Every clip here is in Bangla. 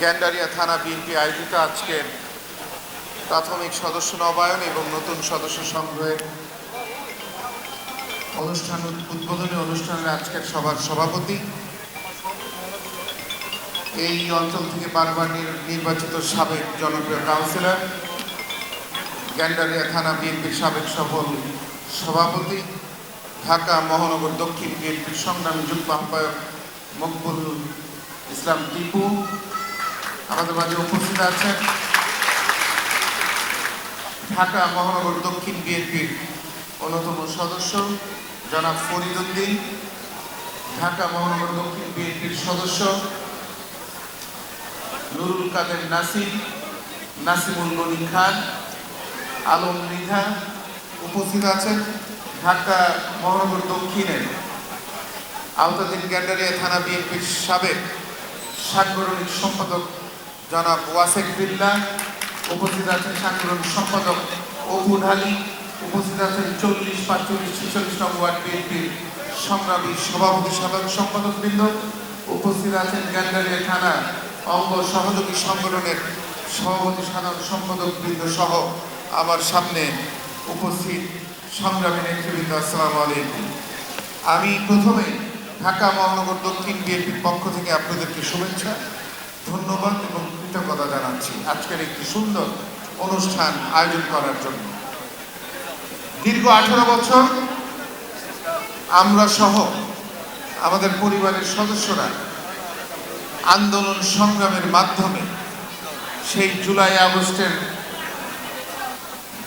গ্যান্ডারিয়া থানা বিএনপি আয়োজিত আজকের প্রাথমিক সদস্য নবায়ন এবং নতুন সদস্য সংগ্রহের অনুষ্ঠান, উদ্বোধনী অনুষ্ঠানের আজকের সভার সভাপতি। এই অঞ্চল থেকে বারবার নির্বাচিত সাবেক জনপ্রিয় কাউন্সিলর, গ্যান্ডারিয়া থানা বিএনপির সাবেক সফল সভাপতি, ঢাকা মহানগর দক্ষিণ বিএনপির সংগ্রামী যুগ্ম আহ্বায়ক মকবুল ইসলাম টিপু আমাদের উপস্থিত আছেন ঢাকা মহানগর দক্ষিণ বিএনপির অন্যতম সদস্য জনাব ফরিদ উদ্দিন, ঢাকা মহানগর দক্ষিণ বিএনপির সদস্য নুরুল কাদের নাসিম নাসিমুল গনি খান, আলম মৃধা উপস্থিত আছেন ঢাকা মহানগর দক্ষিণের আওতাধীন গ্যান্ডারিয়া থানা বিএনপির সাবেক সাংগঠনিক সম্পাদক জনাব ওয়াসেক বিল্লা উপস্থিত আছেন সাংগঠনিক সম্পাদক অবুল আলী উপস্থিত আছেন চল্লিশ পাঁচচল্লিশ ছেচল্লিশ নম্বর ওয়ার্ড বিএনপির সংগ্রামী সভাপতি সাধারণ সম্পাদক বৃন্দ, উপস্থিত আছেন গ্যান্ডারিয়া থানা অঙ্গ সহযোগী সংগঠনের সভাপতি সাধারণ সম্পাদক বৃন্দ সহ আমার সামনে উপস্থিত সংগ্রামী নেতৃবৃন্দ, আসসালামু আলাইকুম। আমি প্রথমে ঢাকা মহানগর দক্ষিণ বিএনপির পক্ষ থেকে আপনাদেরকে শুভেচ্ছা, ধন্যবাদ এবং কৃতজ্ঞতা জানাচ্ছি আজকের একটি সুন্দর অনুষ্ঠান আয়োজন করার জন্য। দীর্ঘ আঠারো বছর আমরা সহ আমাদের পরিবারের সদস্যরা আন্দোলন সংগ্রামের মাধ্যমে সেই জুলাই আগস্টের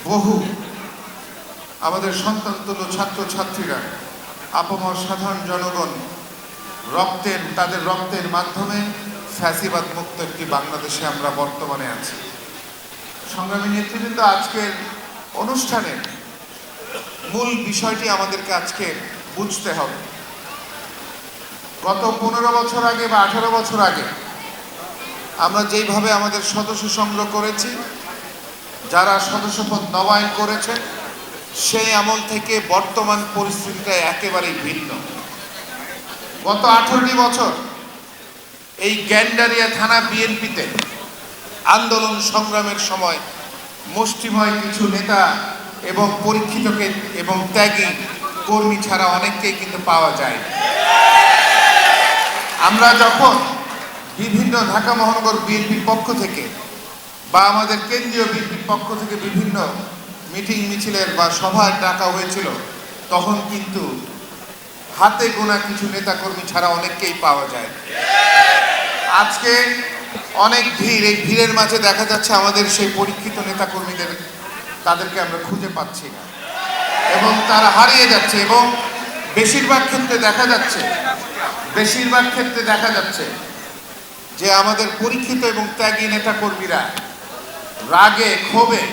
বহু আমাদের সন্তানতুল্য ছাত্রছাত্রীরা, আপামর সাধারণ জনগণ রক্তের, তাদের রক্তের মাধ্যমে ফ্যাসিবাদ মুক্ত একটি বাংলাদেশে আমরা বর্তমানে আছি। সংগ্রামী নেতৃবৃন্দ, আজকের অনুষ্ঠানের মূল বিষয়টি আমাদেরকে আজকে বুঝতে হবে। গত পনেরো বছর আগে বা আঠারো বছর আগে আমরা যেইভাবে আমাদের সদস্য সংগ্রহ করেছি, যারা সদস্যপদ নবায়ন করেছেন, সেই আমল থেকে বর্তমান পরিস্থিতিটা একেবারেই ভিন্ন। গত আঠারোটি বছর এই গ্যান্ডারিয়া থানা বিএনপিতে আন্দোলন সংগ্রামের সময় মুষ্টিময় কিছু নেতা এবং পরীক্ষিতকে এবং ত্যাগী কর্মী ছাড়া অনেককেই কিন্তু পাওয়া যায় আমরা যখন বিভিন্ন ঢাকা মহানগর বিএনপির পক্ষ থেকে বা আমাদের কেন্দ্রীয় বিএনপির পক্ষ থেকে বিভিন্ন মিটিং মিছিলের বা সভায় ডাকা হয়েছিল, তখন কিন্তু হাতে গোনা কিছু নেতাকর্মী ছাড়া অনেককেই পাওয়া যায় আজকে অনেক ভিড়, এই ভিড়ের মাঝে দেখা যাচ্ছে আমাদের সেই পরীক্ষিত নেতাকর্মীদের, তাদেরকে আমরা খুঁজে পাচ্ছি না। এবং তারা হারিয়ে যাচ্ছে এবং বেশিরভাগ ক্ষেত্রে দেখা যাচ্ছে, বেশিরভাগ ক্ষেত্রে দেখা যাচ্ছে যে আমাদের পরীক্ষিত এবং ত্যাগী নেতাকর্মীরা রাগে, ক্ষোভে,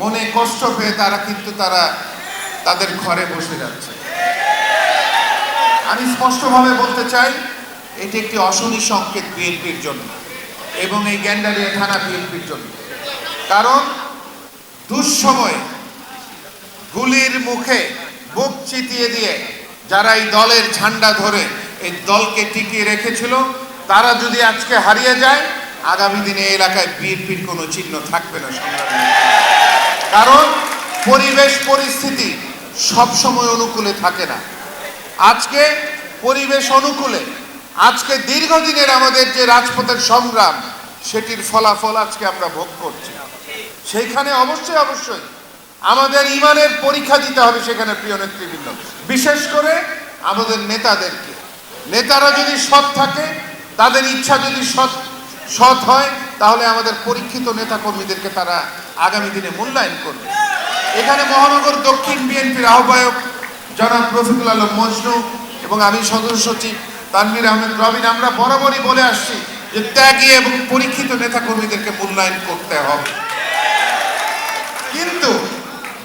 মনে কষ্ট পেয়ে তারা কিন্তু তারা তাদের ঘরে বসে যাচ্ছে। আমি স্পষ্টভাবে বলতে চাই এটি একটি অশনি সংকেত বিএনপির জন্য এবং এই গ্যান্ডারিয়া থানা বিএনপির জন্য। কারণ দুঃসময়ে গুলির মুখে বুক চিতিয়ে দিয়ে যারা এই দলের ঝান্ডা ধরে এই দলকে টিকিয়ে রেখেছিল, তারা যদি আজকে হারিয়ে যায়, আগামী দিনে এলাকায় বিএনপির কোনো চিহ্ন থাকবে না কারণ পরিবেশ পরিস্থিতি সবসময় অনুকূলে থাকে না। আজকে পরিবেশ অনুকূলে আজকে দীর্ঘদিনের আমাদের যে রাজপথের সংগ্রাম, সেটির ফলাফল আজকে আমরা ভোগ করছি। সেইখানে অবশ্যই অবশ্যই আমাদের ইমানের পরীক্ষা দিতে হবে সেখানে প্রিয় নেতৃবৃন্দ। বিশেষ করে আমাদের নেতাদেরকে। নেতারা যদি সৎ থাকে, তাদের ইচ্ছা যদি সৎ সৎ হয়, তাহলে আমাদের পরীক্ষিত নেতাকর্মীদেরকে তারা আগামী দিনে মূল্যায়ন করবে। এখানে মহানগর দক্ষিণ বিএনপির আহ্বায়ক জনাব রফিকুল আলম মজনু এবং আমি সদস্য সচিব তানভীর আহমেদ রবিন, আমরা বরাবরই বলে আসছি যে ত্যাগী এবং পরীক্ষিত নেতাকর্মীদেরকে মূল্যায়ন করতে হবে। কিন্তু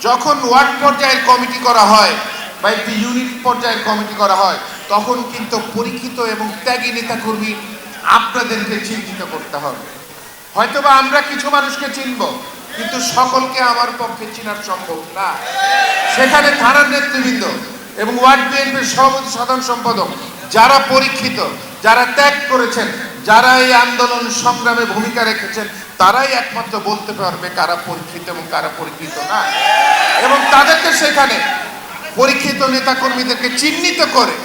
যখন ওয়ার্ড পর্যায়ের কমিটি করা হয় বা একটি ইউনিট পর্যায়ের কমিটি করা হয়, তখন কিন্তু পরীক্ষিত এবং ত্যাগী নেতাকর্মী আপনাদেরকে চিহ্নিত করতে হবে। হয়তোবা আমরা কিছু মানুষকে চিনব, কিন্তু সকলকে আমার পক্ষে চিনার সম্ভব না। সেখানে থানার নেতৃবৃন্দ এবং ওয়ার্ড বিএনপির সভাপতি সাধারণ সম্পাদক যারা পরীক্ষিত, যারা ত্যাগ করেছেন, যারা এই আন্দোলন সংগ্রামে ভূমিকা রেখেছেন, তারাই একমাত্র বলতে পারবে কারা পরীক্ষিত এবং কারা পরীক্ষিত না। এবং তাদেরকে সেখানে পরীক্ষিত নেতাকর্মীদেরকে চিহ্নিত করে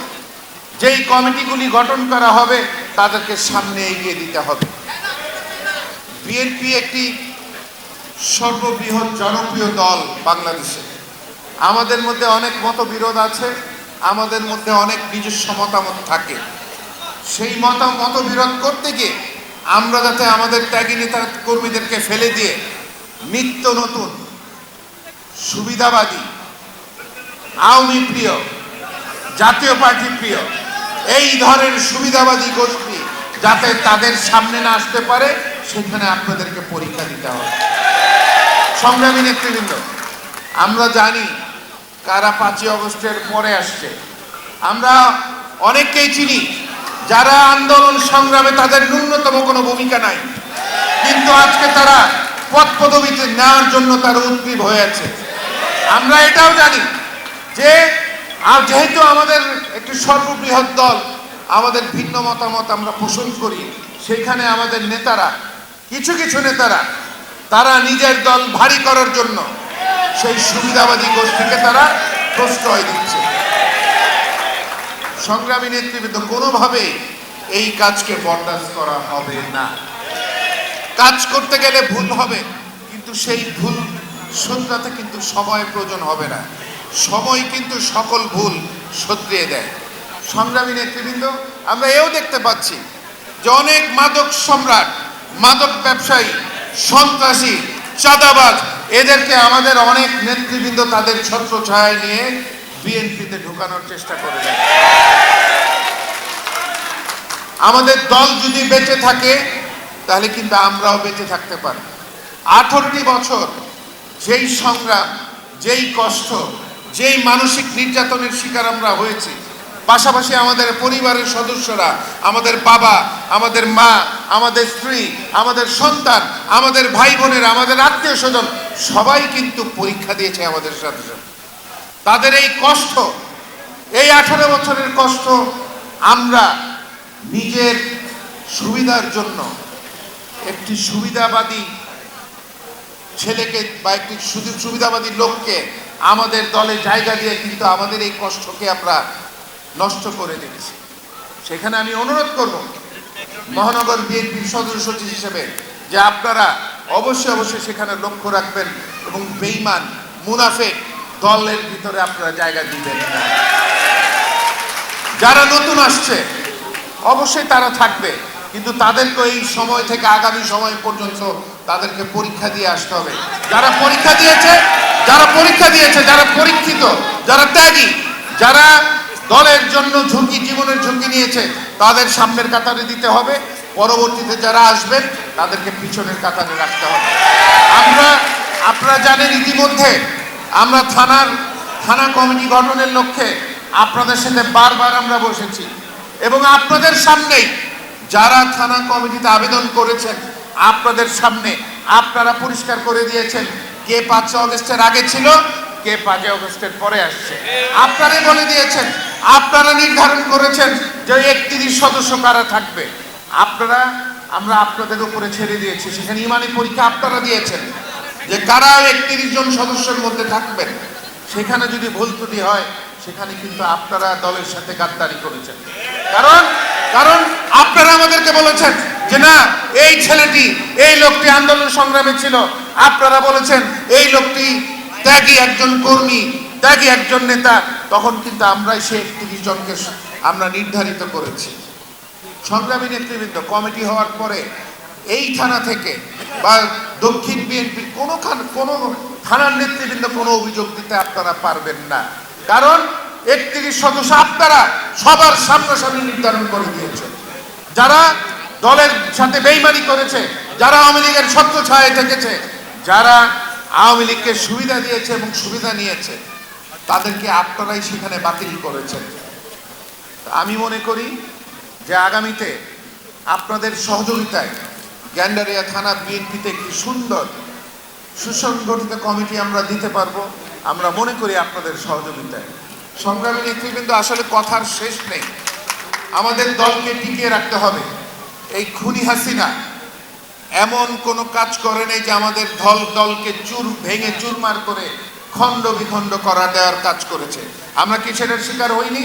যেই কমিটিগুলি গঠন করা হবে, তাদেরকে সামনে এগিয়ে দিতে হবে। বিএনপি একটি সর্ববৃহৎ জনপ্রিয় দল বাংলাদেশে। আমাদের মধ্যে অনেক মতবিরোধ আছে। আমাদের মধ্যে অনেক নিজস্ব মতামত থাকে। সেই মতামত বিরোধ করতে গিয়ে আমরা যাতে আমাদের ত্যাগী নেতা কর্মীদেরকে ফেলে দিয়ে নিত্য নতুন, সুবিধাবাদী, আওয়ামী প্রিয়, জাতীয় পার্টি প্রিয়, এই ধরনের সুবিধাবাদী গোষ্ঠী যাতে তাদের সামনে না আসতে পারে, সেখানে আপনাদেরকে পরীক্ষা দিতে হবে। সংগ্রামী নেতৃবৃন্দ, আমরা জানি কারা পাঁচই অগস্টের পরে আসছে? আমরা অনেককেই চিনি, যারা আন্দোলন সংগ্রামে তাদের ন্যূনতম কোনো ভূমিকা নাই। কিন্তু আজকে তারা পদ পদবিতে নেওয়ার জন্য তারা উদ্গ্রীব হয়ে আছে। আমরা এটাও জানি যে, আর যেহেতু আমাদের একটি সর্ববৃহৎ দল, আমাদের ভিন্ন মতামত আমরা পোষণ করি, সেখানে আমাদের নেতারা, কিছু কিছু নেতারা, তারা নিজের দল ভারী করার জন্য সেই সুবিধাবাদী গোষ্ঠীকে তারা প্রশ্রয় দিচ্ছে। সংগ্রামী নেতৃবৃন্দ কোনোভাবেই এই কাজকে বরদাস্ত করা হবে না। কাজ করতে গেলে ভুল হবে, কিন্তু সেই ভুল শুধরাতে কিন্তু সময় প্রয়োজন হবে না। সময় কিন্তু সকল ভুল শুধরিয়ে দেয়। সংগ্রামী নেতৃবৃন্দ, আমরা এও দেখতে পাচ্ছি যে অনেক মাদক সম্রাট, মাদক ব্যবসায়ী, সন্ত্রাসী চাঁদাবাজ এদেরকে আমাদের অনেক নেতৃবৃন্দ তাদের ছত্র ছায় নিয়ে বিএনপিতে ঢুকানোর চেষ্টা করে আমাদের দল যদি বেঁচে থাকে, তাহলে কিন্তু আমরাও বেঁচে থাকতে পারি। আঠারোটি বছর যেই সংগ্রাম, যেই কষ্ট, যেই মানসিক নির্যাতনের শিকার আমরা হয়েছি পাশাপাশি আমাদের পরিবারের সদস্যরা, আমাদের বাবা, আমাদের মা, আমাদের স্ত্রী, আমাদের সন্তান, আমাদের ভাই বোনের আমাদের আত্মীয় স্বজন সবাই কিন্তু পরীক্ষা দিয়েছে আমাদের সাথে সাথে। তাদের এই কষ্ট, এই আঠারো বছরের কষ্ট আমরা নিজের সুবিধার জন্য একটি সুবিধাবাদী ছেলেকে বা একটি সুবিধাবাদী লোককে আমাদের দলে জায়গা দিয়ে কিন্তু আমাদের এই কষ্টকে আমরা নষ্ট করে দিচ্ছি সেখানে আমি অনুরোধ করব মহানগর বিএনপির সদস্য সচিব হিসেবে যে আপনারা অবশ্যই অবশ্যই সেখানে লক্ষ্য রাখবেন এবং বেইমান মুনাফেক দলের ভিতরে আপনারা জায়গা দিবেন যারা নতুন আসছে, অবশ্যই তারা থাকবে, কিন্তু তাদেরকে এই সময় থেকে, আগামী সময় পর্যন্ত তাদেরকে পরীক্ষা দিয়ে আসতে হবে। যারা পরীক্ষা দিয়েছে, যারা পরীক্ষা দিয়েছে, যারা পরীক্ষিত, যারা ত্যাগী, যারা দলের জন্য ঝুঁকি, জীবনের ঝুঁকি নিয়েছে, তাদের সামনের কাতারে দিতে হবে। পরবর্তীতে যারা আসবেন, তাদেরকে পিছনের কাতারে রাখতে হবে। আমরা, আপনারা জানেন ইতিমধ্যে আমরা থানার, থানা কমিটি গঠনের লক্ষ্যে আপনাদের সাথে বারবার আমরা বসেছি। এবং আপনাদের সামনেই যারা থানা কমিটিতে আবেদন করেছেন, আপনাদের সামনে আপনারা পরিষ্কার করে দিয়েছেন কে পাঁচই অগস্টের আগে ছিল কে পাঁচই অগস্টের পরে আসছে? আপনারাই বলে দিয়েছেন, আপনারা নির্ধারণ করেছেন যে একত্রিশ সদস্য কারা থাকবে। আপনারা, আমরা আপনাদের উপরে ছেড়ে দিয়েছি। সেখানে ইমানি পরীক্ষা আপনারা দিয়েছেন যে কারা একত্রিশ জন সদস্যের মধ্যে থাকবেন। সেখানে যদি ভুল ত্রুটি হয়, সেখানে কিন্তু আপনারা দলের সাথে গাদ্দারি করেছেন। কারণ কারণ আপনারা আমাদেরকে বলেছেন যে না, এই ছেলেটি, এই লোকটি আন্দোলন সংগ্রামে ছিল। আপনারা বলেছেন, এই লোকটি ত্যাগী একজন কর্মী, ত্যাগী একজন নেতা, তখন কিন্তু আমরাই সেই একত্রিশ জনকে আমরা নির্ধারিত করেছি। সংগ্রামী নেতৃবৃন্দ, কমিটি হওয়ার পরে এই থানা থেকে বা দক্ষিণ বিএনপির কোনো কোনো থানার নেতৃবৃন্দ কোনো অভিযোগ দিতে আপনারা পারবেন না। কারণ একত্রিশ সদস্য আপনারা সবার সামনাসামনি নির্ধারণ করে দিয়েছেন। যারা দলের সাথে বেইমানি করেছে, যারা আওয়ামী লীগের ছত্র ছায় থেকেছে, যারা আওয়ামী লীগকে সুবিধা দিয়েছে এবং সুবিধা নিয়েছে। তাদেরকে আপনারাই সেখানে বাতিল করেছেন। আমি মনে করি যে আগামীতে আপনাদের সহযোগিতায় গ্যান্ডারিয়া থানা বিএনপিতে একটি সুন্দর, সুসংগঠিত কমিটি আমরা দিতে পারব। আমরা মনে করি আপনাদের সহযোগিতায়। সংগ্রামী নেতৃবৃন্দ, আসলে কথার শেষ নেই। আমাদের দলকে টিকিয়ে রাখতে হবে। এই খুনি হাসিনা এমন কোনো কাজ করে নেই যে আমাদের দল দলকে চুর ভেঙে চুরমার করে খণ্ড বিখণ্ড করা দেওয়ার কাজ করেছে। আমরা কি সেটার শিকার হইনি?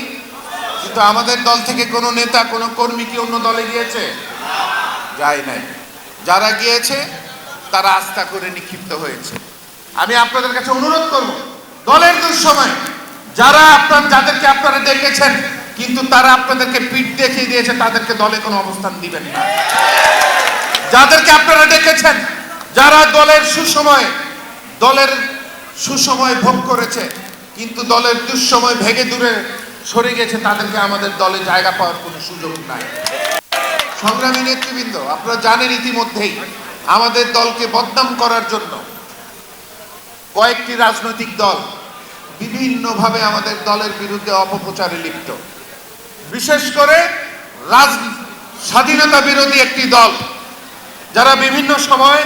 কিন্তু আমাদের দল থেকে কোনো নেতা, কোনো কর্মী কি অন্য দলে গিয়েছে? যায় নাই। যারা গিয়েছে, তারা আস্থা করে নিক্ষিপ্ত হয়েছে। আমি আপনাদের কাছে অনুরোধ করব, দলের দুঃসময় যারা আপনার, যাদেরকে আপনারা ডেকেছেন কিন্তু তারা আপনাদেরকে পিঠ দেখিয়ে দিয়েছে, তাদেরকে দলে কোনো অবস্থান দিবেন না। যাদেরকে আপনারা ডেকেছেন যারা দলের সুসময় দলের সুসময় ভোগ করেছে, কিন্তু দলের দুঃসময় ভেগে দূরে সরে গেছে, তাদেরকে আমাদের দলে জায়গা পাওয়ার কোনো সুযোগ নাই। সংগ্রামী নেতৃবৃন্দ, আপনারা জানেন ইতিমধ্যেই, আমাদের দলকে বদনাম করার জন্য কয়েকটি রাজনৈতিক দল বিভিন্নভাবে আমাদের দলের বিরুদ্ধে অপপ্রচারে লিপ্ত। বিশেষ করে রাজ, স্বাধীনতা বিরোধী একটি দল যারা বিভিন্ন সময়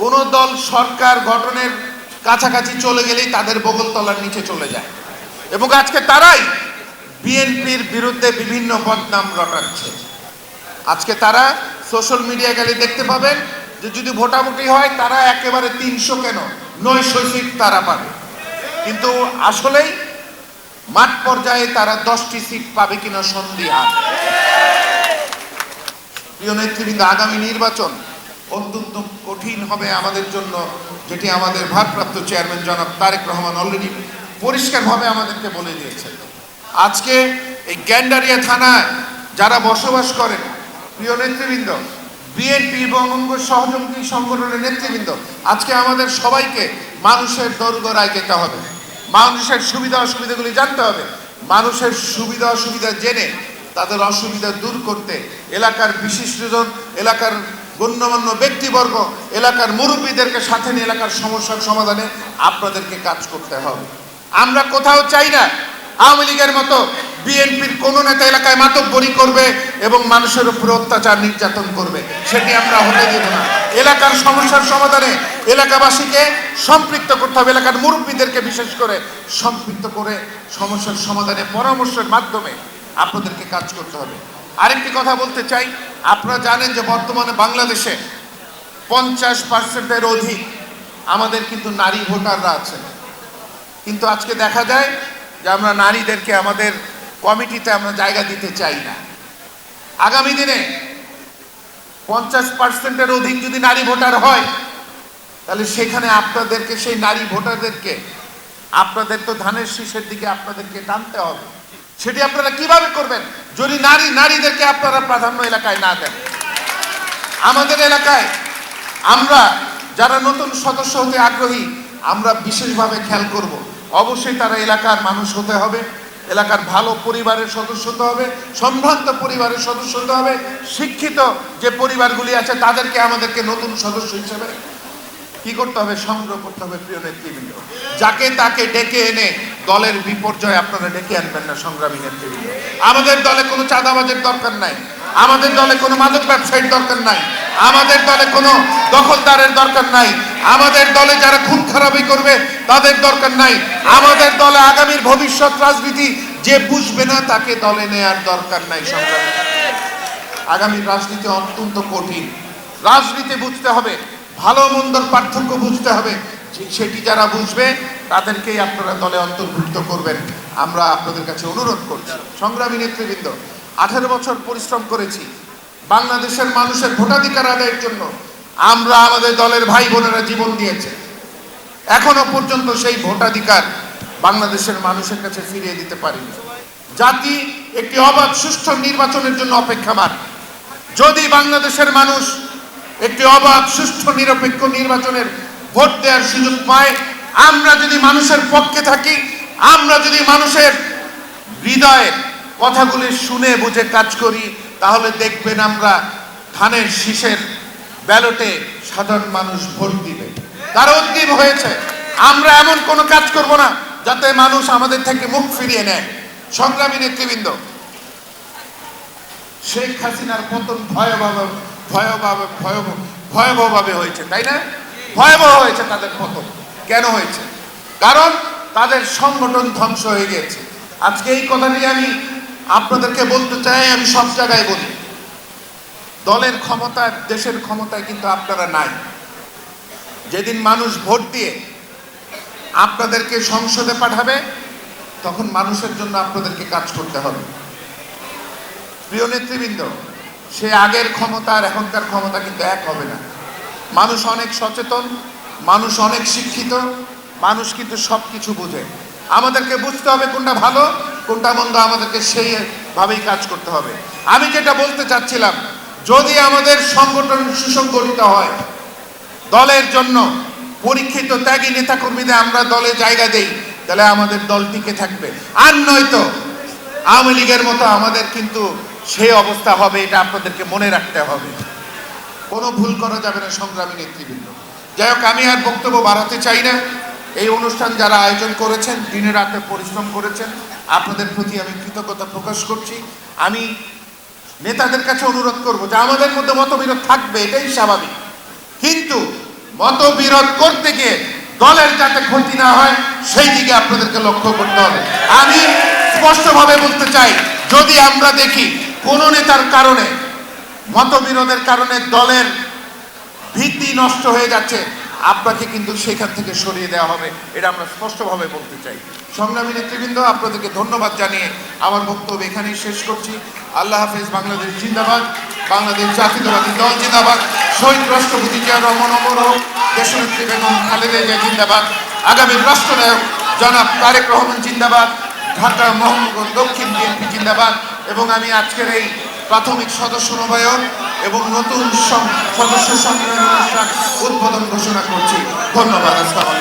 কোন দল সরকার গঠনের কাছাকাছি চলে গেলেই তাদের বগল তলার নিচে চলে যায়। এবং আজকে তারাই বিএনপির বিরুদ্ধে বিভিন্ন বদনাম রটাচ্ছে। আজকে তারা সোশ্যাল মিডিয়া গেলে দেখতে পাবেন যে যদি ভোটাভুটি হয়, তারা একেবারে তিনশো কেন? নয়শো সিট তারা পাবে। কিন্তু আসলেই মাঠ পর্যায়ে তারা দশটি সিট পাবে কিনা সন্দিহান প্রিয় নেতৃবৃন্দ, আগামী নির্বাচন অত্যন্ত কঠিন হবে আমাদের জন্য, যেটি আমাদের ভারপ্রাপ্ত চেয়ারম্যান জনাব তারেক রহমান অলরেডি পরিষ্কারভাবে আমাদেরকে বলে দিয়েছেন। আজকে এই গ্যান্ডারিয়া থানায় যারা বসবাস করেন, প্রিয় নেতৃবৃন্দ, বিএনপি এবং অঙ্গ সহযোগী সংগঠনের নেতৃবৃন্দ, আজকে আমাদের সবাইকে মানুষের দরগড়ায় যেতে হবে। মানুষের সুবিধা অসুবিধাগুলি জানতে হবে। মানুষের সুবিধা অসুবিধা জেনে তাদের অসুবিধা দূর করতে এলাকার বিশিষ্টজন এলাকার গণ্যমান্য ব্যক্তিবর্গ, এলাকার মুরব্বীদেরকে সাথে নিয়ে এলাকার সমস্যার সমাধানে আপনাদেরকে কাজ করতে হবে। আমরা কোথাও চাই না, আওয়ামী লীগের মতো বিএনপির কোন নেতা এলাকায় মাতব্বরি করবে এবং মানুষের উপরে অত্যাচার নির্যাতন করবে, সেটি আমরা হতে দেব না। এলাকার সমস্যার সমাধানে এলাকাবাসীকে সম্পৃক্ত করতে হবে, এলাকার মুরব্বীদেরকে বিশেষ করে সম্পৃক্ত করে সমস্যার সমাধানে পরামর্শের মাধ্যমে আপনাদেরকে কাজ করতে হবে। আরেকটি কথা বলতে চাই, আপনারা জানেন যে বর্তমানে বাংলাদেশে পঞ্চাশ পার্সেন্টের অধিক আমাদের কিন্তু নারী ভোটাররা আছে কিন্তু আজকে দেখা যায় যে আমরা নারীদেরকে আমাদের কমিটিতে আমরা জায়গা দিতে চাই না। আগামী দিনে পঞ্চাশ পার্সেন্টের অধিক যদি নারী ভোটার হয়, তাহলে সেখানে আপনাদেরকে, সেই নারী ভোটারদেরকে আপনাদের তো ধানের শীষের দিকে আপনাদেরকে টানতে হবে। সেটি আপনারা কীভাবে করবেন? যদি নারী, নারীদেরকে আপনারা প্রাধান্য এলাকায় না দেন। আমাদের এলাকায় আমরা যারা নতুন সদস্য হতে আগ্রহী, আমরা বিশেষভাবে খেয়াল করব। অবশ্যই তারা এলাকার মানুষ হতে হবে, এলাকার ভালো পরিবারের সদস্য হতে হবে, সম্ভ্রান্ত পরিবারের সদস্য হতে হবে, শিক্ষিত যে পরিবারগুলি আছে তাদেরকে আমাদেরকে নতুন সদস্য হিসেবে কি করতে হবে? সংগ্রহ করতে হবে প্রিয় নেতৃবৃন্দ। যাকে তাকে ডেকে এনে দলের বিপর্যয় আপনারা ডেকে আনবেন না, সংগ্রামী নেতৃবৃন্দ। আমাদের দলে কোনো চাঁদাবাজের দরকার নাই। আমাদের দলে কোনো মাদক ব্যবসায়ীর দরকার নাই। আমাদের দলে কোনো দখলদারের দরকার নাই। আমাদের দলে যারা খুন খারাপি করবে, তাদের দরকার নাই। আমাদের দলে আগামীর ভবিষ্যৎ রাজনীতি যে বুঝবে না, তাকে দলে নেয়ার দরকার নাই, সংগ্রামী আগামী রাজনীতি অত্যন্ত কঠিন। রাজনীতি বুঝতে হবে। ভালো মন্দর পার্থক্য বুঝতে হবে। সেটি যারা বুঝবে, তাদেরকেই আপনারা দলে অন্তর্ভুক্ত করবেন। আমরা আপনাদের কাছে অনুরোধ করছি। সংগ্রামী নেতৃবৃন্দ, আঠারো বছর পরিশ্রম করেছি। বাংলাদেশের মানুষের ভোটাধিকার আদায়ের জন্য আমরা আমাদের দলের ভাই বোনেরা জীবন দিয়েছে। এখনও পর্যন্ত সেই ভোটাধিকার বাংলাদেশের মানুষের কাছে ফিরিয়ে দিতে পারিনি। জাতি একটি অবাধ, সুষ্ঠু নির্বাচনের জন্য অপেক্ষা অপেক্ষামান যদি বাংলাদেশের মানুষ একটি অবাধ, সুষ্ঠু, নিরপেক্ষ নির্বাচনের ভোট দেওয়ার সুযোগ পায়। আমরা যদি মানুষের পক্ষে থাকি, আমরা যদি মানুষের হৃদয়ে কথাগুলি শুনে বুঝে কাজ করি, তাহলে দেখবেন আমরা ধানের শীষের ব্যালটে সাধারণ মানুষ ভোট দিবে। তার অন্তিম হয়েছে, আমরা এমন কোনো কাজ করব না যাতে মানুষ আমাদের থেকে মুখ ফিরিয়ে নেয়। সংগ্রামী নেতৃবৃন্দ, শেখ হাসিনার পতন ভয়াবহ। ভয়াবহ ভয়াবহ ভয়াবহভাবে হয়েছে, তাই না? ভয়াবহ হয়েছে তাদের পতন কেন হয়েছে? কারণ তাদের সংগঠন ধ্বংস হয়ে গিয়েছে আজকে এই কথাটি আমি আপনাদেরকে বলতে চাই, আমি সব জায়গায় বলি। দলের ক্ষমতায় দেশের ক্ষমতায় কিন্তু আপনারা নাই। যেদিন মানুষ ভোট দিয়ে আপনাদেরকে সংসদে পাঠাবে, তখন মানুষের জন্য আপনাদেরকে কাজ করতে হবে। প্রিয় নেতৃবৃন্দ সে আগের ক্ষমতা আর এখনকার ক্ষমতা কিন্তু এক হবে না। মানুষ অনেক সচেতন, মানুষ অনেক শিক্ষিত, মানুষ কিন্তু সব কিছু বুঝে। আমাদেরকে বুঝতে হবে কোনটা ভালো, কোনটা মন্দ, আমাদেরকে সেইভাবেই কাজ করতে হবে। আমি যেটা বলতে চাচ্ছিলাম, যদি আমাদের সংগঠন সুসংগঠিত হয়, দলের জন্য পরীক্ষিত ত্যাগী নেতাকর্মীদের আমরা দলে জায়গা দেই, তাহলে আমাদের দল টিকে থাকবে। আর নয়তো আওয়ামী লীগের মতো আমাদের কিন্তু সেই অবস্থা হবে, এটা আপনাদেরকে মনে রাখতে হবে। কোনো ভুল করা যাবে না সংগ্রামী নেতৃবৃন্দ। যাই হোক, আমি আর বক্তব্য বাড়াতে চাই না। এই অনুষ্ঠান যারা আয়োজন করেছেন, দিনে রাতে পরিশ্রম করেছেন, আপনাদের প্রতি আমি কৃতজ্ঞতা প্রকাশ করছি। আমি নেতাদের কাছে অনুরোধ করব যে আমাদের মধ্যে মতবিরোধ থাকবে, এটাই স্বাভাবিক। কিন্তু মতবিরোধ করতে গিয়ে দলের যাতে ক্ষতি না হয়, সেই দিকে আপনাদেরকে লক্ষ্য করতে হবে। আমি স্পষ্টভাবে বলতে চাই, যদি আমরা দেখি কোন নেতার কারণে, মতবিরোধের কারণে দলের ভিত্তি নষ্ট হয়ে যাচ্ছে, আপনাকে কিন্তু সেখান থেকে সরিয়ে দেওয়া হবে, এটা আমরা স্পষ্টভাবে বলতে চাই। সংগ্রামী নেতৃবৃন্দ, আপনাদেরকে ধন্যবাদ জানিয়ে আমার বক্তব্য এখানেই শেষ করছি। আল্লাহ হাফেজ, বাংলাদেশ জিন্দাবাদ, বাংলাদেশ জাতীয়তাবাদী দল জিন্দাবাদ, শহীদ রাষ্ট্রপতি জিয়া রহমান অমর হোক, দেশনেত্রী বেগম খালেদা জিয়া জিন্দাবাদ, আগামী রাষ্ট্রনায়ক জনাব তারেক রহমান জিন্দাবাদ, ঢাকা মোহাম্মদ দক্ষিণ বিএনপি জিন্দাবাদ। এবং আমি আজকের এই প্রাথমিক সদস্য নবায়ন এবং নতুন সদস্য সংগ্রহ অনুষ্ঠান উদ্বোধন ঘোষণা করছি। ধন্যবাদ, আসসালাম